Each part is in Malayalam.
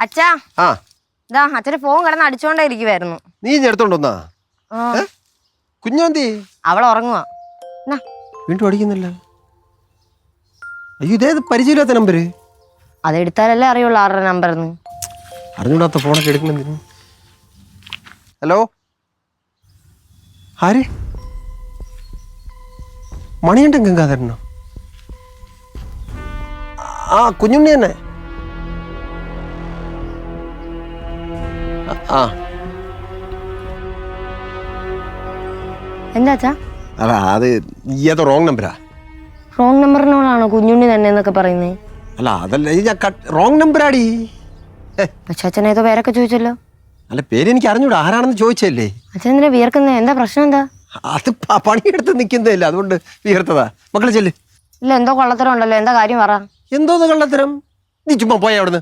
അച്ഛാ. ആ. ഇതാ അച്ഛന്റെ ഫോൺ കിടന്ന് അടിച്ചോണ്ടേ ഇരിക്കുവായിരുന്നു നീ ഇഞ്ഞ് എടുത്തോണ്ടോന്നാ ആ, കുഞ്ഞാന്തി? അവൾ ഉറങ്ങുവാ. എന്നാ, വീണ്ടും അടിക്കുന്നില്ല. അയ്യോ ഇതേത് പരിചയമില്ലാത്ത നമ്പര്. അതെടുത്താലല്ലേ അറിയുള്ളൂ ആരുടെ നമ്പർ എന്ന് അറിഞ്ഞൂടാത്ത ഫോണൊക്കെ എടുക്കണെന്തിനു ഹലോ? ആര്? മണിയുണ്ട് ഗംഗാധരനോ? ആ കുഞ്ഞുണ്ണി തന്നെ. ആ, എന്താച്ചാ എന്താ അല്ല അത് ഏതോ റോങ് നമ്പരാ റോങ് നമ്പറിനോടാണോ കുഞ്ഞുണ്ണി തന്നെ എന്നൊക്കെ പറയുന്നേ? അല്ല അതല്ല ഈ ഞാൻ റോങ് നമ്പറാടി ഏ, പക്ഷെ അച്ഛൻ ഏതോ പേരൊക്കെ ചോദിച്ചല്ലോ. അല്ല പേര് എനിക്ക് അറിഞ്ഞൂടാ ആരാണെന്ന് ചോദിച്ചല്ലേ അച്ഛൻ എന്തിനാ വിയർക്കുന്നേ? എന്താ പ്രശ്നം എന്താ? അത് പ- പണിയെടുത്ത് നിൽക്കുന്നതല്ല അതുകൊണ്ട് വിയർത്തതാ. മക്കളെ ചെല്ല്. ഇല്ല എന്തോ കൊള്ളത്തരം ഉണ്ടല്ലോ എന്താ കാര്യം പറ. എന്തോന്ന് കള്ളത്തരം? നീ ചുമ്മാ പോയ അവിടുന്ന്.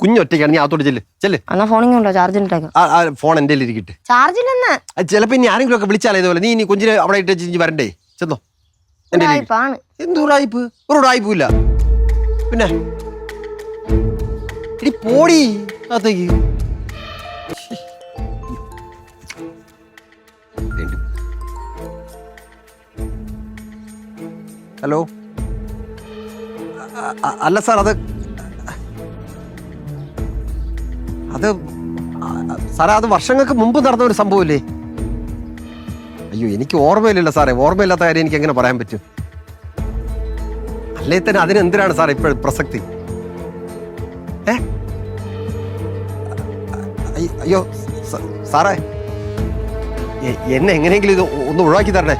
കുഞ്ഞൊറ്റയ്ക്കാണ് നീ അകത്തോട്ട് ചെല്ല്. ചെല്ല്. എന്നാ ഫോണിങ് ഉണ്ടോ ചാർജിലിട്ടേക്കാം ആ ആ ഫോൺ എന്റെ ഇരിക്കട്ടെ ചാർജിലെന്ന് അത് ചിലപ്പോൾ ഇനി ആരെങ്കിലും ഒക്കെ വിളിച്ചാലേ ഇതുപോലെ. നീ ഇനി കുഞ്ഞിനെ അവിടെ ഇട്ട് വരണ്ടേ? ചെന്നോ. എന്റെ എന്ത് ഉടായിപ്പ് ഒരു ഉടായിപ്പും ഇല്ല. പിന്നെ? ഇടി പോടി. അകത്തേക്ക്. ഹലോ? അല്ല സാർ അത് അത് സാറേ അത് വർഷങ്ങൾക്ക് മുമ്പ് നടന്ന ഒരു സംഭവമില്ലേ? അയ്യോ എനിക്ക് ഓർമ്മയില്ലല്ലോ സാറേ. ഓർമ്മയില്ലാത്ത കാര്യം എനിക്ക് എങ്ങനെ പറയാൻ പറ്റും? അല്ലേ തന്നെ അതിനെന്തിനാണ് സാർ ഇപ്പോൾ പ്രസക്തി? ഏ? അയ്യോ സാറേ എന്നെ എങ്ങനെയെങ്കിലും ഇത് ഒന്ന് ഒഴിവാക്കി തരണേ.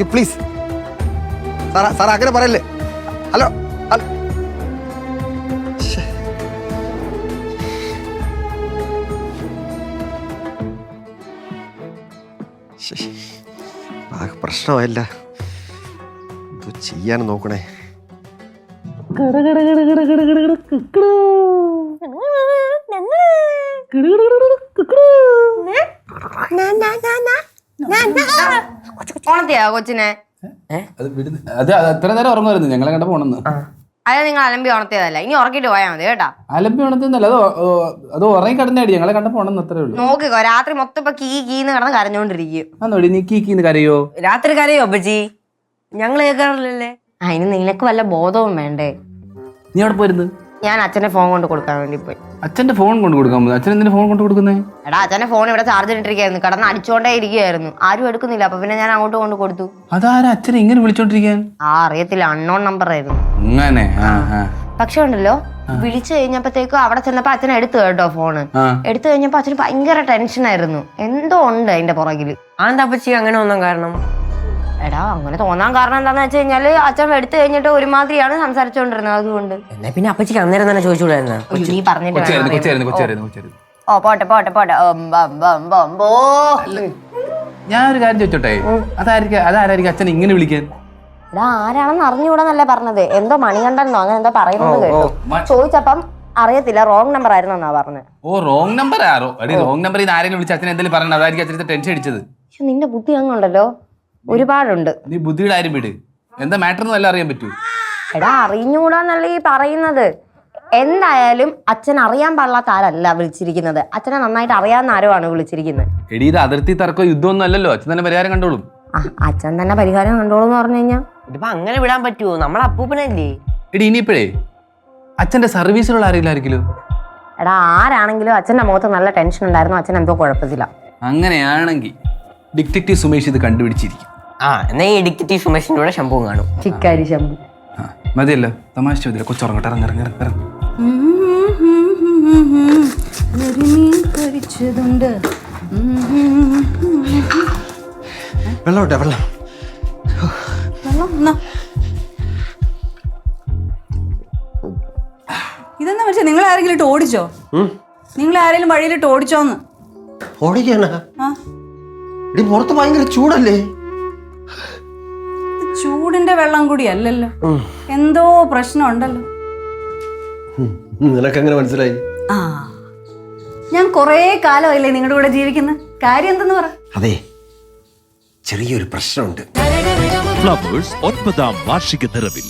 You please. സാറാ സാറേ അങ്ങനെ പറയല്ലേ? ഹലോ. ആകെ പ്രശ്നമായില്ല. എന്തോ ചെയ്യാൻ നോക്കണേ. കൊച്ചിനെ? അത് അത്ര നേരം ഉറങ്ങുമായിരുന്നു? ഞങ്ങളെ കണ്ട പോണെന്ന്. അത് നിങ്ങൾ അലമ്പി ഉണർത്തിയതല്ല? ഇനി ഉറക്കിട്ട് പോയാൽ മതി കേട്ടാ. അലമ്പി ഉണർത്തുന്നല്ല അത് അത് ഉറങ്ങി കിടന്നേടി. ഞങ്ങളെ കണ്ട പോണെന്ന് അത്രേ ഉള്ളൂ. നോക്കിക്കോ രാത്രി മൊത്തം ഇപ്പൊ കീ കീന്ന് കിടന്ന് കരഞ്ഞോണ്ടിരിക്കും. അന്നോടി നീ കീന്ന് കരയോ? രാത്രി കരയോ അപ്പച്ചി? ഞങ്ങൾ കേൾക്കാറില്ലല്ലേ? അതിന് നിനക്ക് വല്ല ബോധവും വേണ്ടേ? നീ അവിടെ പോയിരുന്നു? ഞാൻ അച്ഛന്റെ ഫോൺ കൊണ്ട് കൊടുക്കാൻ വേണ്ടി പോയി. അച്ഛന്റെ ഫോൺ കൊണ്ട് കൊടുക്കാൻ പോകുന്നത് അച്ഛൻ എന്തിനാ ഫോൺ കൊണ്ട് കൊടുക്കുന്നേ? എടാ അച്ഛന്റെ ഫോൺ ഇവിടെ ചാർജ് ഇട്ടിരിക്കായിരുന്നു കടന്ന് അടിച്ചോണ്ടേ ഇരിക്കുകയായിരുന്നു. ആരും എടുക്കുന്നില്ല. അപ്പൊ പിന്നെ ഞാൻ അങ്ങോട്ട് കൊണ്ട് കൊടുത്തു. അതാരാ അച്ഛനെ ഇങ്ങനെ വിളിച്ചോണ്ടിരിക്കാൻ? ആ അറിയത്തില്ല. അൺനോൺ നമ്പർ ആയിരുന്നു അങ്ങനെ പക്ഷെ ഉണ്ടല്ലോ വിളിച്ചു കഴിഞ്ഞപ്പോഴത്തേക്കും അവിടെ ചെന്നപ്പോ അച്ഛൻ എടുത്തു കേട്ടോ ഫോണ്. എടുത്തു കഴിഞ്ഞപ്പോ അച്ഛന് ഭയങ്കര ടെൻഷനായിരുന്നു എന്തോ ഉണ്ട് അതിന്റെ പുറകിൽ. അതെന്താ അപ്പച്ചി അങ്ങനെ ഒന്നും കാരണം? എടാ അങ്ങനെ തോന്നാൻ കാരണം എന്താന്ന് വെച്ച് കഴിഞ്ഞാൽ അച്ഛൻ എടുത്തു കഴിഞ്ഞിട്ട് ഒരുമാതിരിയാണ് സംസാരിച്ചോണ്ടിരുന്നത് അതുകൊണ്ട്. എന്നാ പിന്നെ അപ്പച്ചിക്ക് അന്നേരം തന്നെ ചോദിച്ചുകൂടായിരുന്ന? നീ പറഞ്ഞിട്ട് വേണം ഓ. പോട്ടെ പോട്ടെ പോട്ടെ. ഉം, ബം, ബം, ബം, ബോ. ഞാൻ ഒരു കാര്യം ചോദിച്ചോട്ടെ? അതായിരിക്കും അതാരായിരിക്കും അച്ഛൻ ഇങ്ങനെ വിളിക്കാൻ? എടാ ആരാണെന്ന് അറിഞ്ഞുകൂടാന്നല്ലേ പറഞ്ഞത്? എന്തോ മണികണ്ഠനോ അങ്ങനെ എന്തോ പറയുന്നത് കേട്ടു. ചോദിച്ചപ്പം അറിയത്തില്ല റോങ് നമ്പർ ആയിരുന്നു എന്നാ പറഞ്ഞത്. ഓ റോങ് നമ്പർ ആറോ എടി റോങ് നമ്പർ ഇത് ആരെങ്കിലും വിളിച്ച് അച്ഛനെ എന്തെങ്കിലും പറയണം അതായിരിക്കും അച്ഛനത്തെ ടെൻഷൻ അടിച്ചത്. പക്ഷെ നിന്റെ ബുദ്ധി അങ്ങുണ്ടല്ലോ. ഒരുപാടുണ്ട്. നീ ബുദ്ധിയുടെ ആരും വിട്. എന്താ മാറ്റർ എന്ന് വല്ല അറിയാൻ പറ്റൂ? എടാ അറിഞ്ഞുകൂടാന്നല്ല ഈ പറയുന്നത്. എന്തായാലും അച്ഛൻ അറിയാൻ പാടില്ലാത്ത ആരല്ല വിളിച്ചിരിക്കുന്നത്. അച്ഛനെ നന്നായിട്ട് അറിയാവുന്ന ആരോ ആണ് വിളിച്ചിരിക്കുന്നത്? എടി ഇത് അതിർത്തി തർക്കോ യുദ്ധമൊന്നും അല്ലല്ലോ. അച്ഛൻ തന്നെ പരിഹാരം കണ്ടോളും. ആ അച്ഛൻ തന്നെ പരിഹാരം കണ്ടോളൂ എന്ന് പറഞ്ഞു കഴിഞ്ഞാൽ ഇതിപ്പോ അങ്ങനെ വിടാൻ പറ്റുമോ നമ്മളെ അപ്പൂപ്പനല്ലേ? എടി ഇനിയിപ്പോഴേ അച്ഛന്റെ സർവീസിലുള്ള ആരെങ്കിലും എടാ ആരാണെങ്കിലും അച്ഛന്റെ മുഖത്ത് നല്ല ടെൻഷൻ ഉണ്ടായിരുന്നു അച്ഛൻ എന്തോ കുഴപ്പത്തില്ല അങ്ങനെയാണെങ്കിൽ ഡിക്റ്റേറ്റീവ് സുമേഷ് ഇത് കണ്ടുപിടിച്ചിരിക്കും. ആ എന്നാ ഈ ഡിക്റ്റേറ്റീവ് സുമേഷിന്റെ കൂടെ ശമ്പവും കാണും. ചിക്കാരി ശമ്പു ആ മതിയല്ലോ. തമാശ ചോദ്യം കൊച്ചുറങ്ങട്ടെ ഇറങ്ങി ഇറങ്ങി ഇറങ്ങി ഇറങ്ങി. വെള്ളം. നിങ്ങൾ ആരെങ്കിലും ഇട്ട് ഓടിച്ചോ? നിങ്ങൾ ആരെങ്കിലും വഴിയിലിട്ട് ഓടിച്ചോന്ന്? ഓടിക്കാനാ ഇടി പുറത്ത് ഭയങ്കര ചൂടല്ലേ? ചൂടിന്റെ വെള്ളം കൂടി അല്ലല്ലോ. എന്തോ പ്രശ്നം ഉണ്ടല്ലോ നിനക്കെങ്ങനെ മനസ്സിലായി? ആ. ഞാൻ കുറേ കാലമല്ലേ നിങ്ങളുടെ കൂടെ ജീവിക്കുന്ന. കാര്യം എന്തെന്ന് പറ. അതെ. ചെറിയൊരു പ്രശ്നമുണ്ട്. ഫ്ലവേഴ്സ് ഒൻപതാം വാർഷിക നിറവിൽ.